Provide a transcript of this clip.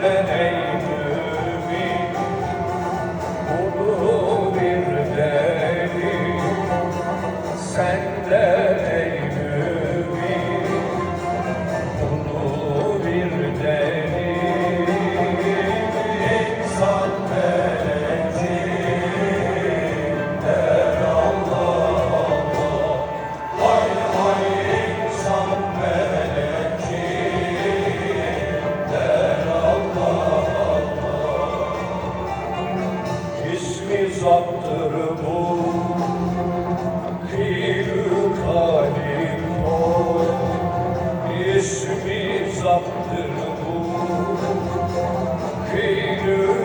the. mizaptır bu Pirü kalim koy İsmi zaptır bu. Pirü